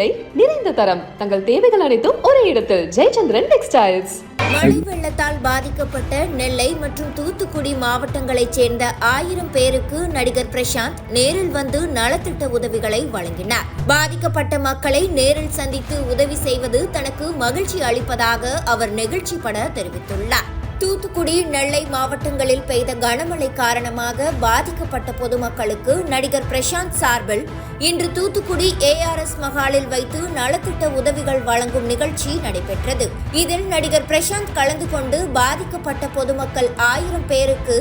விலை நிறைந்த தரம். தங்கள் தேவைகள் அனைத்தும் ஒரே இடத்தில். ஜெயச்சந்திரன் டெக்ஸ்டைல்ஸ். மழை வெள்ளத்தால் பாதிக்கப்பட்ட நெல்லை மற்றும் தூத்துக்குடி மாவட்டங்களைச் சேர்ந்த ஆயிரம் பேருக்கு நடிகர் பிரசாந்த் நேரில் வந்து நலத்திட்ட உதவிகளை வழங்கினார். பாதிக்கப்பட்ட மக்களை நேரில் சந்தித்து உதவி செய்வது தனக்கு மகிழ்ச்சி அளிப்பதாக அவர் நெகிழ்ச்சிப்பட தெரிவித்துள்ளார். தூத்துக்குடி நெல்லை மாவட்டங்களில் பெய்த கனமழை காரணமாக பாதிக்கப்பட்ட பொதுமக்களுக்கு நடிகர் பிரசாந்த் சார்பில் இன்று தூத்துக்குடி ஏஆர்எஸ் மகாலில் வைத்து நலத்திட்ட உதவிகள் வழங்கும் நிகழ்ச்சி நடைபெற்றது. இதில் நடிகர் பிரசாந்த் கலந்து கொண்டு பாதிக்கப்பட்ட பொதுமக்கள் ஆயிரம் பேருக்கு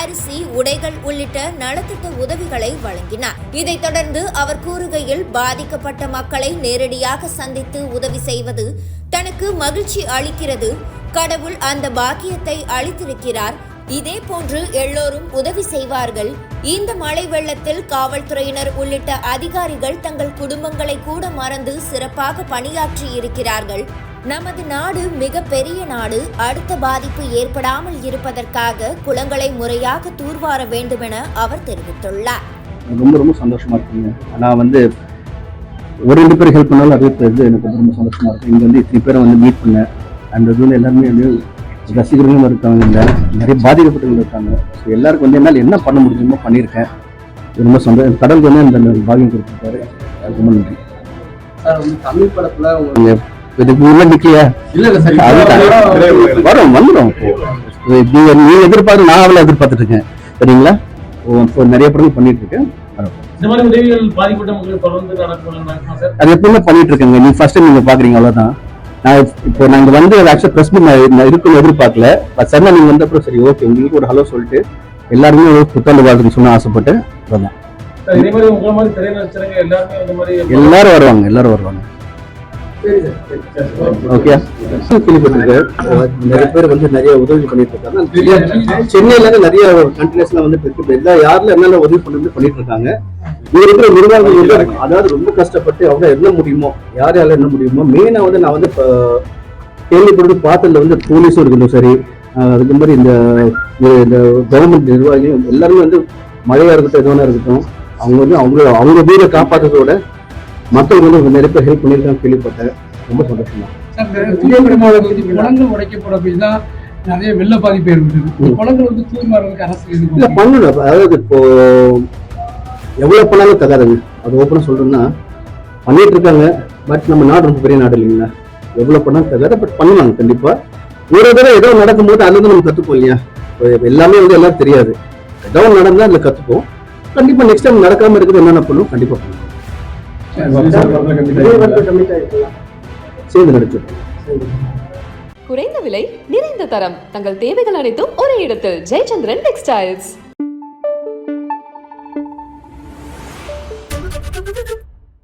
அரிசி உடைகள் உள்ளிட்ட நலத்திட்ட உதவிகளை வழங்கினார். இதைத் தொடர்ந்து அவர் கூறுகையில் பாதிக்கப்பட்ட மக்களை நேரடியாக சந்தித்து உதவி செய்வது தனக்கு மகிழ்ச்சி அளிக்கிறது கடவுள் அந்த பாக்கியத்தை அளித்திருக்கிறார். இதே போன்று எல்லோரும் உதவி செய்வார்கள். இந்த மழை வெள்ளத்தில் காவல்துறையினர் உள்ளிட்ட அதிகாரிகள் தங்கள் குடும்பங்களை கூட மறந்து சிறப்பாக பணியாற்றி இருக்கிறார்கள். நமது நாடு மிக பெரிய நாடு. அடுத்த பாதிப்பு ஏற்படாமல் இருப்பதற்காக குளங்களை முறையாக தூர்வார வேண்டுமென அவர் தெரிவித்துள்ளார். ரொம்ப ரொம்ப சந்தோஷமா இருக்குங்க. நான் வந்து ஒரு ரெண்டு பேர் ஹெல்ப் பண்ணாலும் அறிவித்தது எனக்கு ரொம்ப சந்தோஷமா இருக்கு. இங்க வந்து இத்தனை பேரை வந்து மீட் பண்ணேன். அண்ட் இது வந்து எல்லாருமே வந்து ரசிகர்களும் இருக்காங்க இங்க நிறைய பாதிக்கப்பட்டவங்க இருக்காங்க. ஸோ எல்லாருக்கும் வந்து என்னால் என்ன பண்ண முடியுமோ பண்ணியிருக்கேன். ரொம்ப சந்தோஷம். கடவுள் வந்து அந்த பாகியம் கொடுத்துருக்காரு. ரொம்ப நன்றி. தமிழ் படத்துல இதுக்கு இல்ல இல்ல. வரும். வந்துடும் நீங்க எதிர்பார்த்து நான் அவளை எதிர்பார்த்துட்டு இருக்கேன் சரிங்களா நிறைய படங்கள் பண்ணிட்டு இருக்கேன் அது எப்பவுமே பண்ணிட்டு இருக்கேங்க நீ ஃபர்ஸ்ட் நீங்க பாக்குறீங்க அவ்வளவுதான். இப்போ நாங்க வந்து ஆக்சுவலா பிரஸ் நான் இருக்குன்னு எதிர்பார்க்கல. பட் சார் நீங்க வந்தப்பறம் சரி ஓகே உங்களுக்கு ஒரு ஹலோ சொல்லிட்டு எல்லாருமே ஒரு புத்தாண்டு வாழ்த்துக்கு சொன்ன ஆசைப்பட்டு வந்தேன். சார் இதே மாதிரி உங்களை மாதிரி திரை நடிச்சவங்க எல்லாருமே இந்த மாதிரி எல்லாரும் வருவாங்க எல்லாரும் வருவாங்க. ஓகே நிறைய பேர் வந்து நிறைய உதவி பண்ணிட்டு இருக்காங்க. சென்னையில இருந்து நிறைய கண்டினியூஸ்ல வந்து எல்லா யாருல என்னென்ன உதவி பண்ணி பண்ணிட்டு இருக்காங்க. இருக்கிற நிர்வாகம் வந்து அதாவது ரொம்ப கஷ்டப்பட்டு அவங்க என்ன முடியுமோ யார் யாரால என்ன முடியுமோ மெயினா வந்து நான் வந்து கேள்விப்பட்டு பார்த்ததுல வந்து போலீஸும் இருக்கணும் சரி அதுக்கு மாதிரி இந்த இந்த கவர்மெண்ட் நிர்வாகியும் எல்லாருமே வந்து மழையா இருக்கட்டும் எதுவானா இருக்கட்டும் அவங்க வந்து அவங்க அவங்க வீரை காப்பாற்றுறதோட மக்களுக்கு வந்து நிறைய பேர் ஹெல்ப் பண்ணியிருக்காங்க கேள்விப்பட்டேன். ரொம்ப சந்தோஷம் குளங்கள் உடைக்கப்படும் அப்படிதான் நிறைய வெள்ள பாதிப்பு ஏற்பட்டது குளங்கள் வந்து தூர்மாறதுக்கு அரசு. பண்ணணும். அதாவது இப்போ எவ்வளவு பண்ணாலும் தகாதுங்க. அது ஓப்பனாக சொல்றேன்னா பண்ணிட்டு இருக்காங்க. பட் நம்ம நாடு ரொம்ப பெரிய நாடு இல்லைங்களா? எவ்வளவு பண்ணாலும் தகாது பட் பண்ணுவாங்க கண்டிப்பா. ஒரு தடவை ஏதோ நடக்கும்போது அதுலேருந்து நம்ம கத்துப்போம் இல்லையா? எல்லாமே வந்து எல்லாம் தெரியாது. ஏதோ நடந்தால் அதில் அதுல கத்துப்போம். கண்டிப்பா நெக்ஸ்ட் டைம் நடக்காம இருக்கிறது என்னென்ன பண்ணும்? கண்டிப்பா பண்ணுவோம். சேர்ந்து நடிச்சிருக்கோம் குறைந்த விலை நிறைந்த தரம். தங்கள் தேவைகள் அனைத்தும் ஒரே இடத்தில். ஜெயச்சந்திரன் டெக்ஸ்டைல்ஸ்